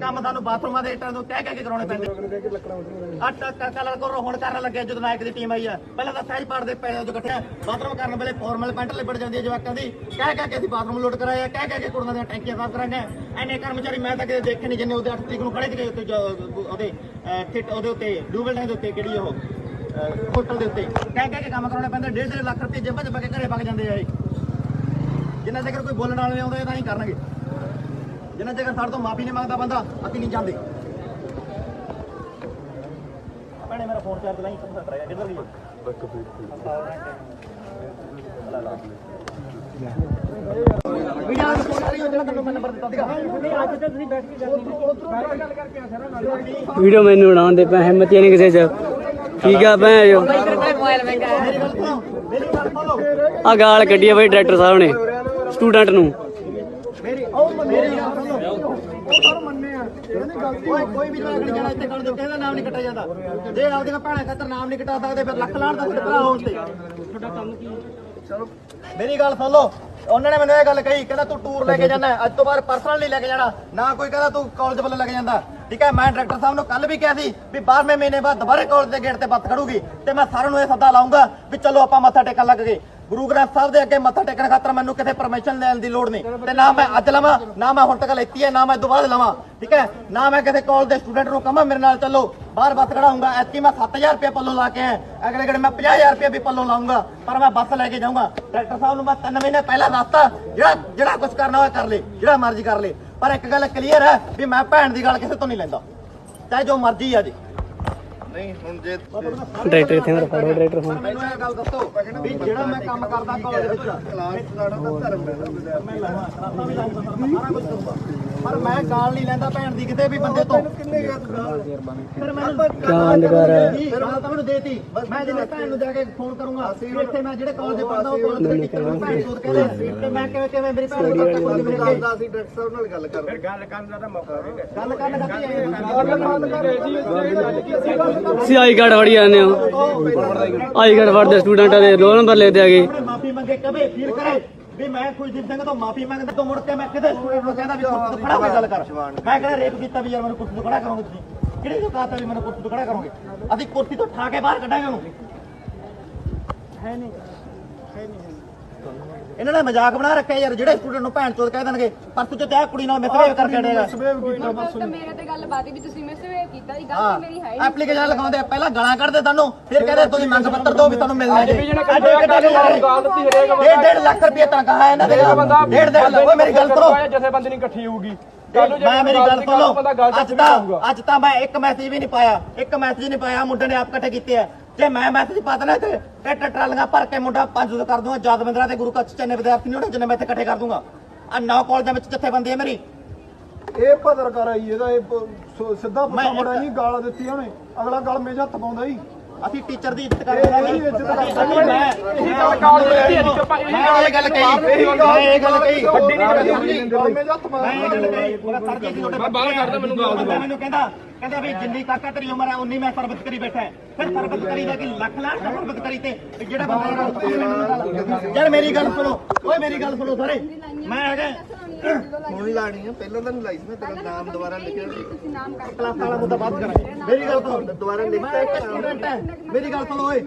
ਕੰਮ ਸਾਨੂੰ ਬਾਥਰੂਮਾਂ ਦੇ ਇੱਟਾਂ ਤੋਂ ਕਹਿ ਕਹਿ ਕੇ ਕਰਾਉਣੇ ਪੈਂਦੇ। ਅੱਟ ਕਲਰ ਕਰੋ ਹੁਣ ਕਰਨ ਲੱਗੇ ਜਦੋਂ ਨਾਇਕ ਦੀ ਟੀਮ ਆਈ ਆ। ਪਹਿਲਾਂ ਤਾਂ ਸਹਿਜ ਪਾੜ ਦੇ ਪੈਸੇ ਜੋ ਇਕੱਠੇ ਬਾਥਰੂਮ ਕਰਨ ਵੇਲੇ ਫਾਰਮਲ ਪੈਂਟ ਲਿਬੜ ਜਾਂਦੀ ਹੈ ਜਵਾਕਾਂ ਦੀ। ਕਹਿ ਕਹਿ ਕੇ ਅਸੀਂ ਬਾਥਰੂਮ ਲੋਡ ਕਰਾਇਆ ਕਹਿ ਕਹਿ ਕੇ ਕੁੜੀਆਂ ਦੀਆਂ ਟੈਂਕੀਆਂ ਸਾਫ਼ ਕਰਾਈਆਂ। ਐਨੇ ਕਰਮਚਾਰੀ ਮੈਂ ਤਾਂ ਕਦੇ ਦੇਖੇ ਨਹੀਂ ਜਿੰਨੇ ਉਹਦੇ 8 ਤਰੀਕ ਨੂੰ ਖੜੇ ਸੀਗੇ ਉੱਤੇ ਉਹਦੇ ਥਿਟ ਉਹਦੇ ਉੱਤੇ ਡੂਬਲ ਟੈਂਕ ਦੇ ਉੱਤੇ ਕਿਹੜੀ ਉਹ? ਹੋਟਲ ਦੇ ਉੱਤੇ। ਕਹਿ ਕਹਿ ਕੇ ਕੰਮ ਕਰਾਉਣੇ ਪੈਂਦੇ ਡੇਢ ਡੇਢ ਲੱਖ ਰੁਪਏ ਜੇਬਾਂ 'ਚ ਪਾ ਕੇ ਘਰੇ ਵਗ ਜਾਂਦੇ ਆ ਇਹ। ਜਿੰਨਾ ਚਿਰ ਕੋਈ ਬੋਲਣ ਵਾਲੇ ਆਉਂਦੇ ਤਾਂ ਹੀ ਕਰਨਗੇ। ਜਿੰਨਾ ਚਿਰ ਸਾਡੇ ਤੋਂ ਮਾਫੀ ਨਹੀਂ ਮੰਗਦਾ ਬੰਦਾ ਅਸੀਂ ਨਹੀਂ ਜਾਂਦੇ। ਭੈਣੇ ਮੇਰਾ ਫੋਨ ਚਾਰਜ ਲਾਈ ਕਿੱਥੇ ਰਹਿ ਗਿਆ ਕਿੱਧਰ ਗਈ ਵੀਡੀਓ ਦਾ ਫੋਨ ਕਰੀ ਜਿਹੜਾ ਤੁਹਾਨੂੰ ਮੈਂ ਨੰਬਰ ਦਿੱਤਾ ਸੀਗਾ ਅੱਜ ਤੇ ਤੁਸੀਂ ਬੈਠ ਕੇ ਗੱਲ ਕਰਕੇ ਆ? ਸਰ ਵੀਡੀਓ ਮੈਨੂੰ ਬਣਾਉਣ ਦੇ ਪੈ ਹਿੰਮਤ ਹੀ ਨਹੀਂ ਕਿਸੇ ਚ। ਠੀਕ ਆ ਭੈਣ ਜੋ ਆ ਗਾਲ ਕੱਢੀ ਆ ਬਈ ਡਾਇਰੈਕਟਰ ਸਾਹਿਬ ਨੇ ਸਟੂਡੈਂਟ ਨੂੰ ਮੇਰੀ ਉਹ ਮੇਰੀ ਗੱਲ ਸੁਣੋ ਉਹ ਸਰ ਮੰਨੇ ਆ। ਕੋਈ ਕੋਈ ਵੀ ਜਵਾਕ ਨਹੀਂ ਜਾਣਾ ਇੱਥੇ ਕਰਨ ਦੇ ਕਹਿੰਦਾ ਨਾਮ ਨਹੀਂ ਕੱਟਿਆ ਜਾਂਦਾ। ਜੇ ਆਪਦੀਆਂ ਭੈਣਾਂ ਖਾਤਰ ਨਾਮ ਨਹੀਂ ਕਟਾ ਸਕਦੇ ਫਿਰ ਲੱਖ ਲਾਣ ਦਾ ਤੁਹਾਡੇ ਭਰਾ ਹੋਣ ਤੇ। ਤੁਹਾਡਾ ਕੰਮ ਕੀ ਚਲੋ ਮੇਰੀ ਗੱਲ ਸੁਣ ਲਓ। ਉਹਨਾਂ ਨੇ ਮੈਨੂੰ ਇਹ ਗੱਲ ਕਹੀ ਕਹਿੰਦਾ ਤੂੰ ਟੂਰ ਲੈ ਕੇ ਜਾਣਾ ਅੱਜ ਤੋਂ ਬਾਅਦ ਪਰਸਨਲ ਨਹੀਂ ਲੈ ਕੇ ਜਾਣਾ। ਨਾ ਕੋਈ ਕਹਿੰਦਾ ਤੂੰ ਕਾਲਜ ਵੱਲੋਂ ਲੈ ਕੇ ਜਾਂਦਾ। ਠੀਕ ਹੈ ਮੈਂ ਡਾਇਰੈਕਟਰ ਸਾਹਿਬ ਨੂੰ ਕੱਲ ਵੀ ਕਿਹਾ ਸੀ ਵੀ 12ਵੇਂ ਮਹੀਨੇ ਬਾਅਦ ਦੁਬਾਰੇ ਕਾਲਜ ਦੇ ਗੇਟ ਤੇ ਬੱਤ ਖੜੂਗੀ ਤੇ ਮੈਂ ਸਾਰਿਆਂ ਨੂੰ ਇਹ ਸੱਦਾ ਲਾਉਂਗਾ ਵੀ ਚਲੋ ਆਪਾਂ ਮੱਥਾ ਟੇਕਣ ਲੱਗ ਗਏ। ਗੁਰੂ ਗ੍ਰੰਥ ਸਾਹਿਬ ਦੇ ਅੱਗੇ ਮੱਥਾ ਟੇਕਣ ਖਾਤਰ ਮੈਨੂੰ ਕਿਤੇ ਪਰਮਿਸ਼ਨ ਲੈਣ ਦੀ ਲੋੜ ਨਹੀਂ। ਤੇ ਨਾ ਮੈਂ ਅੱਜ ਲਵਾਂ, ਨਾ ਮੈਂ ਹੁਣ ਤੱਕ ਲੈਤੀ ਹੈ, ਨਾ ਮੈਂ ਦੁਬਾਰਾ ਲਵਾਂ, ਠੀਕ ਹੈ? ਨਾ ਮੈਂ ਕਿਸੇ ਕਾਲਜ ਦੇ ਸਟੂਡੈਂਟ ਨੂੰ ਕਹਾਂ, ਮੇਰੇ ਨਾਲ ਚੱਲੋ। ਬਾਹਰ ਬੱਸ ਖੜਾਉਂਗਾ ਐਤਕੀ ਮੈਂ 7000 ਰੁਪਏ ਪੱਲੋਂ ਲਾ ਕੇ ਆਇਆ। ਅਗਲੇ ਗੜੇ ਮੈਂ 50000 ਰੁਪਏ ਵੀ ਪੱਲੋਂ ਲਾਉਂਗਾ ਪਰ ਮੈਂ ਬੱਸ ਲੈ ਕੇ ਜਾਊਂਗਾ। ਡਾਇਰੈਕਟਰ ਸਾਹਿਬ ਨੂੰ ਮੈਂ 3 ਮਹੀਨੇ ਪਹਿਲਾਂ ਦੱਸਤਾ, ਜਿਹੜਾ ਜਿਹੜਾ ਕੁਝ ਕਰਨਾ ਹੋਇਆ ਕਰ ਲੈ, ਜਿਹੜਾ ਮਰਜ਼ੀ ਕਰ ਲੈ। ਪਰ ਇੱਕ ਗੱਲ ਕਲੀਅਰ ਹੈ ਵੀ ਮੈਂ ਭੈਣ ਦੀ ਗੱਲ ਕਿਸੇ ਤੋਂ ਨਹੀਂ ਲੈਂਦਾ। ਚਾਹੇ ਜੋ ਮਰਜ਼ੀ ਆ ਜੀ। ਨਹੀਂ ਹੁਣ ਜੇ ਡਾਇਰੈਕਟਰ ਇੱਥੇ ਮੇਰਾ ਫੜੋ ਡਾਇਰੈਕਟਰ ਪਰ ਮੈਨੂੰ ਇਹ ਗੱਲ ਦੱਸੋ ਵੀ ਜਿਹੜਾ ਮੈਂ ਕੰਮ ਕਰਦਾ ਕਾਲਜ ਵਿੱਚ ਕਲਾਸ ਸਾਡਾ ਤਾਂ ਧਰਮ ਹੈ ਮੈਂ ਲਾਵਾਂ ਰਾਤਾਂ ਵੀ ਲਾਉਂਗਾ ਸਾਰਾ ਕੁਝ ਕਰੂੰਗਾ ਪਰ ਮੈਂ ਗਾਲ ਨਹੀਂ ਲੈਂਦਾ ਭੈਣ ਦੀ ਕਿਤੇ ਵੀ ਬੰਦੇ ਤੋਂ। ਕਿੰਨੇ ਫਿਰ ਮੈਨੂੰ ਕਿਆ ਅੰਧਕਾਰ ਹੈ? ਫਿਰ ਮੈਂ ਤਾਂ ਮੈਨੂੰ ਦੇਤੀ। ਮੈਂ ਜਿਹਨੇ ਭੈਣ ਨੂੰ ਜਾ ਕੇ ਫੋਨ ਕਰੂੰਗਾ ਵੀ ਇੱਥੇ ਮੈਂ ਜਿਹੜੇ ਕਾਲਜ ਪੜਦਾ ਉਹ ਕਾਲਜ ਦੇ ਟੀਚਰ ਨੂੰ ਭੈਣ ਚੋਦ ਕਹਿੰਦੇ ਤੇ ਮੈਂ ਕਿਵੇਂ ਕਿਵੇਂ ਮੇਰੀ ਭੈਣ ਨੂੰ ਤੱਕ ਕੋਈ ਮੇਰੇ ਗੱਲ ਅਸੀਂ ਡਾਕਟਰ ਸਾਹਿਬ ਨਾਲ ਗੱਲ ਕਰ ਗੱਲ ਕਰਨ ਦਾ ਤਾਂ ਮੌਕਾ ਗੱਲ ਕਰਨ ਦਾ ਕੀ ਹੈ? ਸੀ ਆਈ ਕਾਰਡ ਫੜੀ ਜਾਂਦੇ ਹੋ। ਆਈ ਕਾਰਡ ਫੜਦੇ ਸਟੂਡੈਂਟਾਂ ਦੇ ਰੋਲ ਨੰਬਰ ਲੈਦੇ ਆਗੇ ਮਾਫੀ ਮੰਗੇ ਕਦੇ ਫੀਲ ਕਰੇ। ਵੀ ਮੈਂ ਖੁਸ਼ਦੀਪ ਸਿੰਘ ਤੋਂ ਮਾਫੀ ਮੰਗਦਾ, ਤੋਂ ਮੁੜ ਕੇ ਮੈਂ ਕਿਤੇ ਸਟੂਡੈਂਟ ਨੂੰ ਕਹਿੰਦਾ ਵੀ ਕੁਰਸੀ ਤੋਂ ਖੜਾ ਹੋ ਕੇ ਗੱਲ ਕਰ। ਮੈਂ ਕਹਿੰਦਾ ਰੇਪ ਕੀਤਾ ਵੀ ਯਾਰ ਮੈਨੂੰ ਕੁਰਸੀ ਤੋਂ ਖੜਾ ਕਰੋਗੇ ਤੁਸੀਂ? ਕਿਹੜੀ ਜੋ ਕਹਤਾ ਵੀ ਮੈਨੂੰ ਕੁਰਸੀ ਤੋਂ ਖੜਾ ਕਰੋਗੇ? ਅਸੀਂ ਕੁਰਸੀ ਤੋਂ ਠਾ ਕੇ ਬਾਹਰ ਕੱਢਾਂਗੇ ਉਹਨੂੰ। ਹੈ ਨਹੀਂ। ਇਹਨਾਂ ਨੇ ਮਜ਼ਾਕ ਬਣਾ ਰੱਖਿਆ ਯਾਰ ਜਿਹੜੇ ਸਟੂਡੈਂਟ ਨੂੰ ਭੈਣ ਚੋਦ ਕਹਿ ਦੇਣਗੇ ਪਰਸੋਂ ਚ ਤੇ ਆਹ ਕੁੜੀ ਨਾਲ ਮਿਸਬੇਵ ਕਰਕੇ ਅੜੇਗਾ ਤਾਂ ਮੇਰੇ ਤੇ ਗੱਲ ਬਾਤ ਵੀ ਤੁਸੀਂ ਮਿਸਵੇਵ ਕੀਤਾ ਦੀ ਗੱਲ ਤਾਂ ਮੇਰੀ ਹੈ ਹੀ ਨਹੀਂ। ਐਪਲੀਕੇਸ਼ਨ ਲਗਾਉਂਦੇ ਆ ਪਹਿਲਾਂ ਗਾਲਾਂ ਕੱਢਦੇ ਤੁਹਾਨੂੰ ਫਿਰ ਕਹਿੰਦੇ ਤੁਸੀਂ ਮੰਗ ਪੱਤਰ ਦਿਓ ਵੀ ਤੁਹਾਨੂੰ ਮਿਲਣਾ ਜੇ। ਡੇਢ ਡੇਢ ਲੱਖ ਰੁਪਏ ਤਨਖਾਹ ਹੈ ਇਹਨਾਂ ਦੇ ਡੇਢ ਡੇਢ ਲੱਖ ਓਏ ਮੇਰੀ ਗੱਲ ਸੁਣੋ। ਜਥੇਬੰਦੀ ਨਹੀਂ ਇਕੱਠੀ ਹੋਊਗੀ। ਮੈਂ ਮੇਰੀ ਗੱਲ ਸੁਣ ਅੱਜ ਤਾਂ ਅੱਜ ਤਾਂ ਮੈਂ ਇੱਕ ਮੈਸੇਜ ਵੀ ਨਹੀਂ ਪਾਇਆ ਇੱਕ ਮੈਸੇਜ ਨਹੀਂ ਪਾਇਆ ਮੁੰਡੇ ਨੇ ਆਪ ਇਕੱਠੇ ਕੀਤੇ ਆ। ਜੇ ਮੈਂ ਮੈਸੇਜ ਪਾ ਦੇਣਾ ਤੇ ਟਰੈਕਟਰ ਟਰਾਲੀਆਂ ਭਰ ਕੇ ਮੁੰਡਾ ਪੰਜ ਸੌ ਕਰ ਦੂੰਗਾ ਜਦਵਿੰਦਰਾ ਤੇ ਗੁਰੂ ਕੱਚ ਚੰਨੇ ਵਿਦਿਆਰਥੀ ਨੇ ਜਿਹਨੇ ਮੈਂ ਇੱਥੇ ਇਕੱਠੇ ਕਰ ਦੂੰਗਾ। ਆ ਨੌ ਕਾਲਜਾਂ ਵਿੱਚ ਜਥੇਬੰਦੀ ਹੈ ਮੇਰੀ। ਇਹ ਪੱਤਰਕਾਰ ਆਈ ਇਹਦਾ ਇਹ ਪ- ਸਿੱਧਾ ਮੈਂ ਪਤਾ ਮੁੜਾ ਨਹੀਂ ਗਾਲ ਦਿੱਤੀ ਉਹਨੇ। ਅਗਲਾ ਗਲ ਮੇਜ ਹੱਥ ਪਾਉਂਦਾ ਹੀ ਅਸੀਂ ਟੀਚਰ ਦੀ ਇੱਜ਼ਤ ਕਰਦੇ ਹਾਂ ਹਾਂ। ਅਸੀਂ ਮੈਂ ਗੱਲ ਤੇ ਮੈਂ ਇਹ ਗੱਲ ਕਹੀ। ਮੈਂ ਇਹ ਗੱਲ ਕਹੀ। ਵੱਡੀ ਨਹੀਂ ਕਰਦੀ ਗਲ ਮੇਜ ਹੱਥ ਮੈਂ ਇਹ ਗੱਲ ਕਹੀ। ਉਹਦਾ ਸਰ ਜੀ ਤੁਹਾਡੇ ਮੈਂ ਬਾਹਰ ਕੱਢਦਾ ਮੈਨੂੰ ਗਾਲ ਦਿੰਦਾ ਮੈਨੂੰ ਕਹਿੰਦਾ ਕਹਿੰਦਾ ਵੀ ਜਿੰਨੀ ਕਾਕਾ ਤੇਰੀ ਉਮਰ ਹੈ ਉਨੀ ਮੈਂ ਸਰਬਤ ਕਰੀ ਬੈਠਾ ਹੈ। ਫਿਰ ਸਰਬਤ ਕਰੀ ਦਾ ਕਿ ਲੱਖ ਲੱਖ ਸਰਬਤ ਕਰੀ ਤੇ ਤੇ ਜਿਹੜਾ ਬੰਦਾ ਯਾਰ ਮੇਰੀ ਗੱਲ ਸੁਣੋ ਓਏ ਮੇਰੀ ਗੱਲ ਸੁਣੋ ਸਾਰੇ। ਮੈਂ ਹੈਗਾ। ਹੁਣ ਲਾਣੀ ਹੈ ਪਹਿਲਾਂ ਤਾਂ ਨਹੀਂ ਲਾਈ ਸੀ ਮੈਂ ਤੇਰਾ ਨਾਮ ਦੁਬਾਰਾ ਲਿਖਿਆ ਸੀ। ਤੁਸੀਂ ਨਾਮ ਕਰ ਕਲਾਸ ਵਾਲਾ ਮੁੱਦਾ ਬਾਤ ਕਰਾਂਗੇ। ਮੇਰੀ ਗੱਲ ਸੁਣੋ। ਦੁਬਾਰਾ ਲਿਖ ਮੈਂ ਇੱਕ ਸਟੂਡੈਂਟ ਹੈ। ਮੇਰੀ ਗੱਲ ਸੁਣੋ ਓਏ।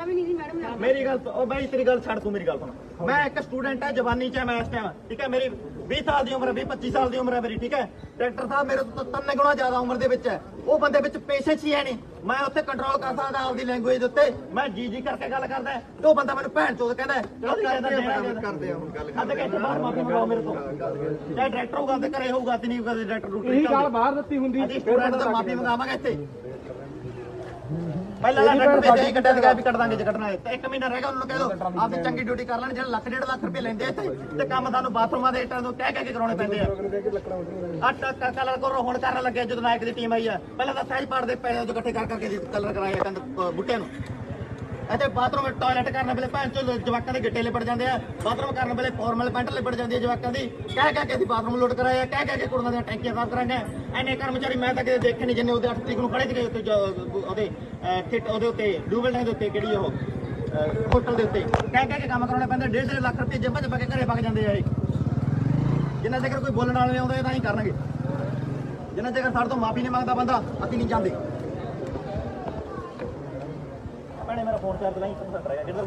ਕੀਤਾ ਵੀ ਨਹੀਂ ਸੀ ਮੈਡਮ ਨੇ ਮੇਰੀ ਗੱਲ ਓ ਬਾਈ ਤੇਰੀ ਗੱਲ ਛੱਡ ਤੂੰ ਮੇਰੀ ਗੱਲ ਸੁਣ। ਮੈਂ ਇੱਕ ਸਟੂਡੈਂਟ ਹੈ ਜਵਾਨੀ ਚ ਹੈ ਮੈਂ ਇਸ ਟਾਈਮ ਠੀਕ ਹੈ ਮੇਰੀ 20 ਸਾਲ ਦੀ ਉਮਰ ਹੈ 20 25 ਸਾਲ ਦੀ ਉਮਰ ਹੈ ਮੇਰੀ ਠੀਕ ਹੈ। ਡਾਕਟਰ ਸਾਹਿਬ ਮੇਰੇ ਤੋਂ ਤਾਂ ਤਿੰਨ ਗੁਣਾ ਜ਼ਿਆਦਾ ਉਮਰ ਦੇ ਵਿੱਚ ਹੈ। ਉਹ ਬੰਦੇ ਵਿੱਚ ਪੇਸ਼ੈਂਸ ਹੀ ਹੈ ਨਹੀਂ। ਮੈਂ ਉੱਥੇ ਕੰਟਰੋਲ ਕਰ ਸਕਦਾ ਆਪਦੀ ਲੈਂਗੁਏਜ ਦੇ ਉੱਤੇ। ਮੈਂ ਜੀ ਜੀ ਕਰਕੇ ਗੱਲ ਕਰਦਾ ਹੈ, ਤੇ ਉਹ ਬੰਦਾ ਮੈਨੂੰ ਭੈਣ ਚੋਦ ਕਹਿੰਦਾ ਹੈ, ਅਸੀਂ ਕਹਿੰਦਾ ਦੇਣਾ ਕਰਦੇ ਆ ਹੁਣ ਗੱਲ ਅੱਧ ਕੇ ਬਾਹਰ ਮਾਫੀ ਮੰਗਾਓ ਮੇਰੇ ਤੋਂ। ਚਾਹੇ ਡਾਇਰੈਕਟਰ ਹੋਊਗਾ ਤੇ ਘਰੇ ਹੋਊਗਾ ਤੇ ਨਹੀਂ ਕਦੇ ਡਾਇਰੈਕਟਰ ਇਹੀ ਗੱਲ ਬਾਹਰ ਦਿੱਤੀ ਹੁੰਦੀ। ਅਸੀਂ ਸਟੂਡੈਂਟ ਤੋਂ ਮਾਫੀ ਮੰਗਾਵਾਂਗੇ ਇੱਥੇ। ਪਹਿਲਾਂ ਲਾ ਡਾਕਟਰ ਭੇਜਿਆ ਹੀ ਕੱਢਿਆ ਸੀਗਾ ਵੀ ਕੱਢ ਦਾਂਗੇ ਜੇ ਕੱਢਣਾ ਹੈ ਤੇ ਇੱਕ ਮਹੀਨਾ ਰਹਿ ਗਿਆ ਉਹਨਾਂ ਨੂੰ ਕਹਿ ਦਿਓ ਆਪਦੀ ਚੰਗੀ ਡਿਊਟੀ ਕਰ ਲੈਣ ਜਿਹੜਾ ਲੱਖ ਡੇਢ ਲੱਖ ਰੁਪਏ ਲੈਂਦੇ ਆ ਇੱਥੇ ਤੇ ਕੰਮ ਸਾਨੂੰ ਬਾਥਰੂਮਾਂ ਦੇ ਇੱਟਾਂ ਤੋਂ ਕਹਿ ਕਹਿ ਕੇ ਕਰਾਉਣੇ ਪੈਂਦੇ ਆ। ਅੱਟ ਕਲਰ ਕਰੋ ਹੁਣ ਕਰਨ ਲੱਗੇ ਜਦੋਂ ਨਾਇਕ ਦੀ ਟੀਮ ਆਈ ਆ। ਪਹਿਲਾਂ ਤਾਂ ਸਹਿਜ ਪਾੜ ਦੇ ਪੈਸੇ ਜੋ ਇਕੱਠੇ ਕਰ ਕਰਕੇ ਕਲਰ ਕਰਾਇਆ ਅਹ ਬੂਟਿਆਂ ਨੂੰ। ਇੱਥੇ ਬਾਥਰੂਮ ਟਾਇਲਟ ਕਰਨ ਵੇਲੇ ਭੈਣ ਚੋ ਜਵਾਕਾਂ ਦੇ ਗਿੱਟੇ ਲਿਪੜ ਜਾਂਦੇ ਆ, ਬਾਥਰੂਮ ਕਰਨ ਵੇਲੇ ਫਾਰਮਲ ਪੈਂਟ ਲਿਪੜ ਜਾਂਦੀ ਹੈ ਜਵਾਕਾਂ ਦੀ। ਕਹਿ ਕਹਿ ਕੇ ਅਸੀਂ ਬਾਥਰੂਮ ਲੋਡ ਕਰਾਇਆ ਕਹਿ ਕਹਿ ਕੇ ਕੁੜੀਆਂ ਦੀਆਂ ਟੈਂਕੀਆਂ ਸਾਫ਼ ਕਰਾਈਆਂ। ਐਨੇ ਕਰਮਚਾਰੀ ਮੈਂ ਤਾਂ ਕਿਤੇ ਦੇਖੇ ਨਹੀਂ ਜਿੰਨੇ ਉਹਦੇ 8 ਤਰੀਕ ਨੂੰ ਖੜੇ ਸੀਗੇ ਉੱਤੇ ਉਹਦੇ ਥਿਟ ਉਹਦੇ ਉੱਤੇ, ਡੂਬਲ ਟੈਂਕ ਦੇ ਉੱਤੇ, ਕਿਹੜੀ ਉਹ ਹੋਟਲ ਦੇ ਉੱਤੇ। ਕਹਿ ਕਹਿ ਕੇ ਕੰਮ ਕਰਾਉਣੇ ਪੈਂਦੇ ਡੇਢ ਡੇਢ ਲੱਖ ਰੁਪਏ ਜੇਬਾਂ 'ਚ ਕੇ ਘਰੇ ਵਗ ਜਾਂਦੇ ਆ ਇਹ। ਜਿੰਨਾ ਜੇਕਰ ਕੋਈ ਬੋਲਣ ਵਾਲੇ ਆਉਂਦੇ ਤਾਂ ਹੀ ਕਰਨਗੇ। ਜਿੰਨਾ ਜੇਕਰ ਸਾਡੇ ਤੋਂ ਮਾਫੀ ਨਹੀਂ ਮੰਗਦਾ ਬੰਦਾ, ਅਸੀਂ ਨਹੀਂ ਜਾਂਦੇ। ਭੈਣੇ ਮੇਰਾ ਫੋਨ ਚਾਰਜ ਲਾਈ ਕੰਪਿਊਟਰ ਰਹਿ ਗਿਆ ਕਿੱਧਰ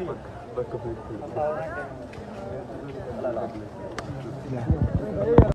ਗਈ